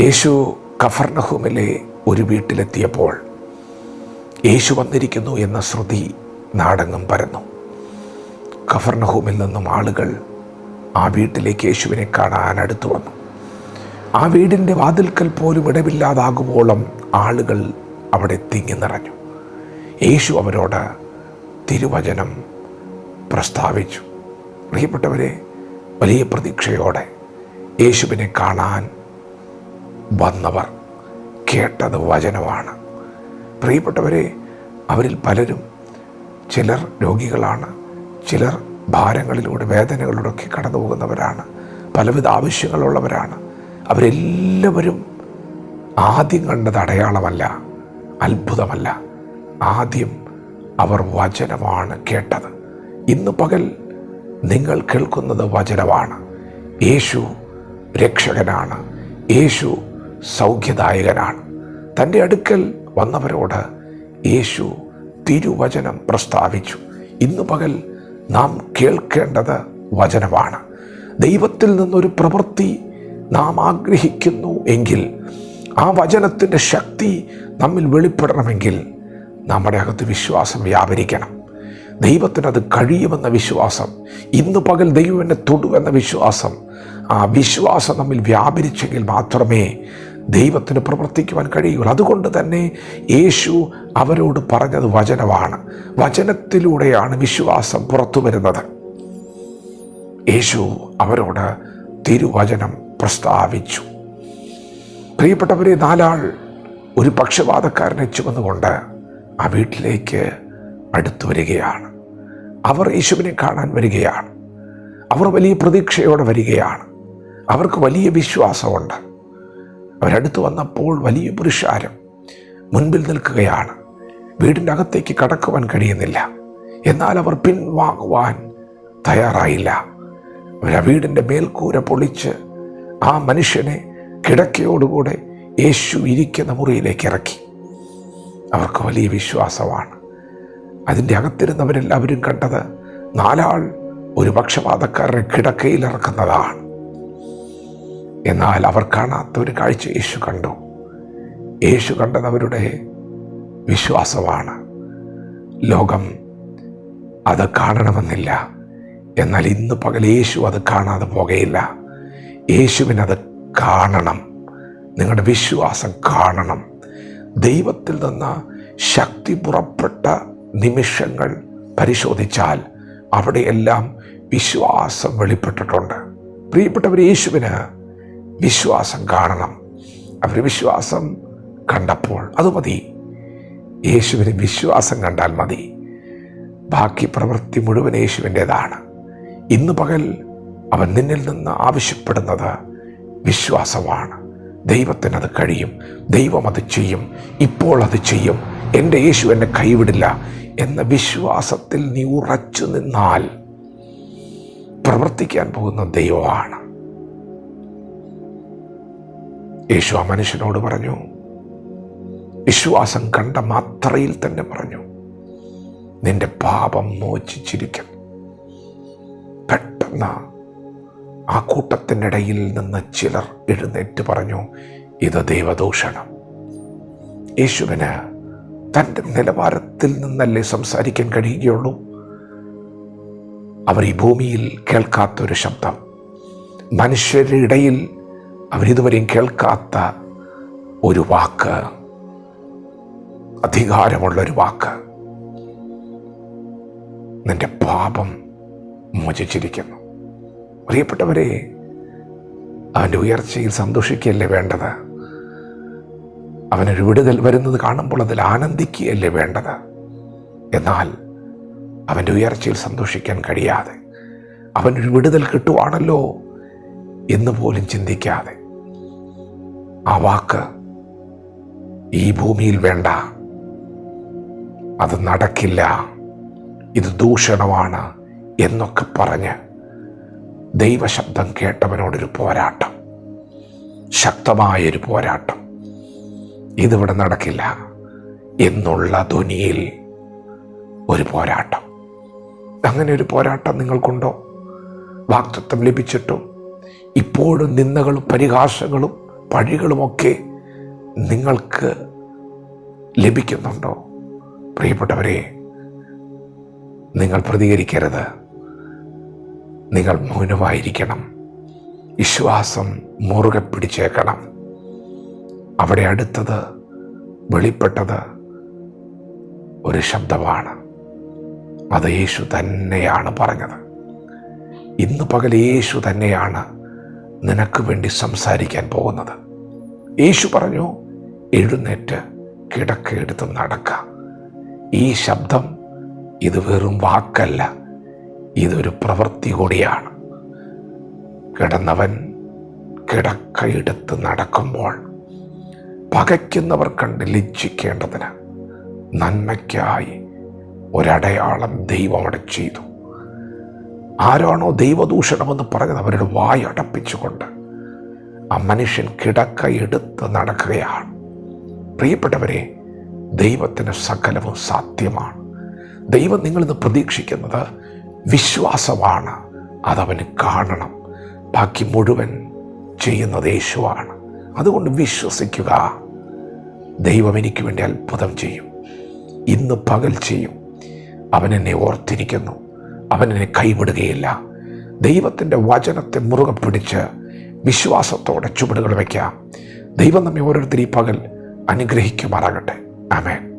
യേശു കഫർണഹുമിലെ ഒരു വീട്ടിലെത്തിയപ്പോൾ യേശു വന്നിരിക്കുന്നു എന്ന ശ്രുതി നാടങ്ങും പരന്നു. കഫർണഹൂമിൽ നിന്നും ആളുകൾ ആ വീട്ടിലേക്ക് യേശുവിനെ കാണാൻ അടുത്തു വന്നു. ആ വീടിന്റെ വാതിൽക്കൽ പോലും ഇടവില്ലാതാകുവോളം ആളുകൾ അവിടെ തിങ്ങി നിറഞ്ഞു. യേശു അവരോട് തിരുവചനം പ്രസ്താവിച്ചു. പ്രിയപ്പെട്ടവരെ വലിയ പ്രതീക്ഷയോടെ യേശുവിനെ കാണാൻ വന്നവർ കേട്ടത് വചനമാണ്. പ്രിയപ്പെട്ടവരെ അവരിൽ പലരും ചിലർ രോഗികളാണ് ചിലർ ഭാരങ്ങളിലൂടെ വേദനകളിലൂടെയൊക്കെ കടന്നു പോകുന്നവരാണ് പലവിധ ആവശ്യങ്ങളുള്ളവരാണ്. അവരെല്ലാവരും ആദ്യം കണ്ടത് അടയാളമല്ല അത്ഭുതമല്ല. ആദ്യം അവർ വചനമാണ് കേട്ടത്. ഇന്ന് പകൽ നിങ്ങൾ കേൾക്കുന്നത് വചനമാണ്. യേശു രക്ഷകനാണ്. യേശു സൗഖ്യദായകനാണ്. തന്റെ അടുക്കൽ വന്നവരോട് യേശു തിരുവചനം പ്രസ്താവിച്ചു. ഇന്ന് പകൽ നാം കേൾക്കേണ്ടത് വചനമാണ്. ദൈവത്തിൽ നിന്നൊരു പ്രവൃത്തി നാം ആഗ്രഹിക്കുന്നു എങ്കിൽ ആ വചനത്തിന്റെ ശക്തി നമ്മിൽ വെളിപ്പെടണമെങ്കിൽ നമ്മുടെ അകത്ത് വിശ്വാസം വ്യാപരിക്കണം. ദൈവത്തിനത് കഴിയുമെന്ന വിശ്വാസം ഇന്ന് പകൽ ദൈവം എന്നെ തൊടുവെന്ന വിശ്വാസം ആ വിശ്വാസം നമ്മിൽ വ്യാപരിച്ചെങ്കിൽ മാത്രമേ ദൈവത്തിന് പ്രവർത്തിക്കുവാൻ കഴിയുള്ളൂ അതുകൊണ്ട് തന്നെ യേശു അവരോട് പറഞ്ഞത് വചനമാണ്. വചനത്തിലൂടെയാണ് വിശ്വാസം പുറത്തു വരുന്നത്. യേശു അവരോട് തിരുവചനം പ്രസ്താവിച്ചു. പ്രിയപ്പെട്ടവരെ നാലാൾ ഒരു പക്ഷപാതക്കാരനെ ചുമന്നുകൊണ്ട് ആ വീട്ടിലേക്ക് അടുത്തു വരികയാണ്. അവർ യേശുവിനെ കാണാൻ വരികയാണ്. അവർ വലിയ പ്രതീക്ഷയോടെ വരികയാണ്. അവർക്ക് വലിയ വിശ്വാസമുണ്ട്. അവരടുത്ത് വന്നപ്പോൾ വലിയ പുരുഷാരം മുൻപിൽ നിൽക്കുകയാണ്. വീടിന്റെ അകത്തേക്ക് കടക്കുവാൻ കഴിയുന്നില്ല. എന്നാൽ അവർ പിൻവാങ്ങുവാൻ തയ്യാറായില്ല. അവർ ആ വീടിന്റെ മേൽക്കൂര പൊളിച്ച് ആ മനുഷ്യനെ കിടക്കയോടുകൂടെ യേശു ഇരിക്കുന്ന മുറിയിലേക്ക് ഇറക്കി. അവർക്ക് വലിയ വിശ്വാസമാണ്. അതിന്റെ അകത്തിരുന്നവരെല്ലാവരും കണ്ടത് നാലാൾ ഒരു പക്ഷപാതക്കാരനെ കിടക്കയിൽ ഇറക്കുന്നതാണ്. എന്നാൽ അവർ കാണാത്ത ഒരു കാഴ്ച യേശു കണ്ടു. യേശു കണ്ടത് അവരുടെ വിശ്വാസമാണ്. ലോകം അത് കാണണമെന്നില്ല. എന്നാൽ ഇന്ന് പകൽ യേശു അത് കാണാതെ പോകയില്ല. യേശുവിനത് കാണണം. നിങ്ങളുടെ വിശ്വാസം കാണണം. ദൈവത്തിൽ നിന്ന് ശക്തി പുറപ്പെട്ട നിമിഷങ്ങൾ പരിശോധിച്ചാൽ അവിടെയെല്ലാം വിശ്വാസം വെളിപ്പെട്ടിട്ടുണ്ട്. പ്രിയപ്പെട്ടവർ യേശുവിന് വിശ്വാസം കാണണം. അവർ വിശ്വാസം കണ്ടപ്പോൾ അത് മതി. യേശുവിന് വിശ്വാസം കണ്ടാൽ മതി. ബാക്കി പ്രവൃത്തി മുഴുവൻ യേശുവിന്റെതാണ്. ഇന്ന് പകൽ അവൻ നിന്നിൽ നിന്ന് ആവശ്യപ്പെടുന്നത് വിശ്വാസമാണ്. ദൈവത്തിന് അത് കഴിയും. ദൈവം അത് ചെയ്യും. ഇപ്പോൾ അത് ചെയ്യും. എന്റെ യേശു എന്നെ കൈവിടില്ല എന്ന വിശ്വാസത്തിൽ നീ ഉറച്ചു നിന്നാൽ പ്രവർത്തിക്കാൻ പോകുന്ന ദൈവമാണ്. യേശു ആ മനുഷ്യനോട് പറഞ്ഞു വിശ്വാസം കണ്ട മാത്രയിൽ തന്നെ പറഞ്ഞു നിന്റെ പാപം മോചിച്ചിരിക്കും. പെട്ടെന്ന് ആ കൂട്ടത്തിനിടയിൽ നിന്ന് ചിലർ എഴുന്നേറ്റ് പറഞ്ഞു ഇത് ദൈവദൂഷണം. യേശുവിന് തന്റെ നിലവാരത്തിൽ നിന്നല്ലേ സംസാരിക്കാൻ കഴിയുകയുള്ളൂ? അവർ ഈ ഭൂമിയിൽ കേൾക്കാത്തൊരു ശബ്ദം മനുഷ്യരുടെ ഇടയിൽ അവരിതുവരെയും കേൾക്കാത്ത ഒരു വാക്ക് അധികാരമുള്ള ഒരു വാക്ക് നിന്റെ പാപം മോചിച്ചിരിക്കുന്നു. പ്രിയപ്പെട്ടവരെ അവന്റെ ഉയർച്ചയിൽ സന്തോഷിക്കുകയല്ലേ വേണ്ടത്? അവനൊരു വിടുതൽ വരുന്നത് കാണുമ്പോൾ അതിൽ ആനന്ദിക്കുകയല്ലേ വേണ്ടത്? എന്നാൽ അവന്റെ ഉയർച്ചയിൽ സന്തോഷിക്കാൻ കഴിയാതെ അവനൊരു വിടുതൽ കിട്ടുവാണല്ലോ എന്ന് പോലും ചിന്തിക്കാതെ ആ വാക്ക് ഈ ഭൂമിയിൽ വേണ്ട. അത് നടക്കില്ല. ഇത് ദൂഷണമാണ് എന്നൊക്കെ പറഞ്ഞ് ദൈവശബ്ദം കേട്ടവനോടൊരു പോരാട്ടം. ശക്തമായൊരു പോരാട്ടം. ഇതിവിടെ നടക്കില്ല എന്നുള്ള ധ്വനിയിൽ ഒരു പോരാട്ടം. അങ്ങനെ ഒരു പോരാട്ടം നിങ്ങൾക്കുണ്ടോ? വാക്തത്വം ലഭിച്ചിട്ടും ഇപ്പോഴും നിന്ദകളും പരിഹാസങ്ങളും പഴികളുമൊക്കെ നിങ്ങൾക്ക് ലഭിക്കുന്നുണ്ടോ? പ്രിയപ്പെട്ടവരെ നിങ്ങൾ പ്രതികരിക്കരുത്. നിങ്ങൾ മൗനമായിരിക്കണം. വിശ്വാസം മുറുകെ പിടിച്ചേക്കണം. അവിടെ അടുത്തത് വെളിപ്പെട്ടത് ഒരു ശബ്ദമാണ്. അത് യേശു തന്നെയാണ് പറഞ്ഞത്. ഇന്ന് പകൽ യേശു തന്നെയാണ് നിനക്ക് വേണ്ടി സംസാരിക്കാൻ പോകുന്നത്. യേശു പറഞ്ഞു എഴുന്നേറ്റ് കിടക്കെടുത്ത് നടക്ക. ഈ ശബ്ദം ഇത് വെറും വാക്കല്ല ഇതൊരു പ്രവൃത്തി കൂടിയാണ്. കിടന്നവൻ കിടക്കയെടുത്ത് നടക്കുമ്പോൾ പകയ്ക്കുന്നവർ കണ്ട് ലജ്ജിക്കേണ്ടതിന് നന്മയ്ക്കായി ഒരടയാളം ദൈവം അവിടെ ചെയ്തു. ആരാണോ ദൈവദൂഷണമെന്ന് പറഞ്ഞത് അവരുടെ വായ അടപ്പിച്ചുകൊണ്ട് ആ മനുഷ്യൻ കിടക്ക എടുത്ത് നടക്കുകയാണ്. പ്രിയപ്പെട്ടവരെ ദൈവത്തിന് സകലവും സാധ്യമാണ്. ദൈവം നിങ്ങളിന്ന് പ്രതീക്ഷിക്കുന്നത് വിശ്വാസമാണ്. അതവന് കാണണം. ബാക്കി മുഴുവൻ ചെയ്യുന്നത് യേശുവാണ്. അതുകൊണ്ട് വിശ്വസിക്കുക. ദൈവം എനിക്ക് വേണ്ടി അത്ഭുതം ചെയ്യും. ഇന്ന് പകൽ ചെയ്യും. അവൻ എന്നെ ഓർത്തിരിക്കുന്നു. അവൻ എന്നെ കൈവിടുകയില്ല. ദൈവത്തിന്റെ വചനത്തെ മുറുകെ പിടിച്ച് വിശ്വാസത്തോടെ ചുവടുകൾ വയ്ക്കാം. ദൈവം നമ്മെ ഓരോരുത്തരും ഈ പകൽ അനുഗ്രഹിക്കുമാറാകട്ടെ. ആമേൻ.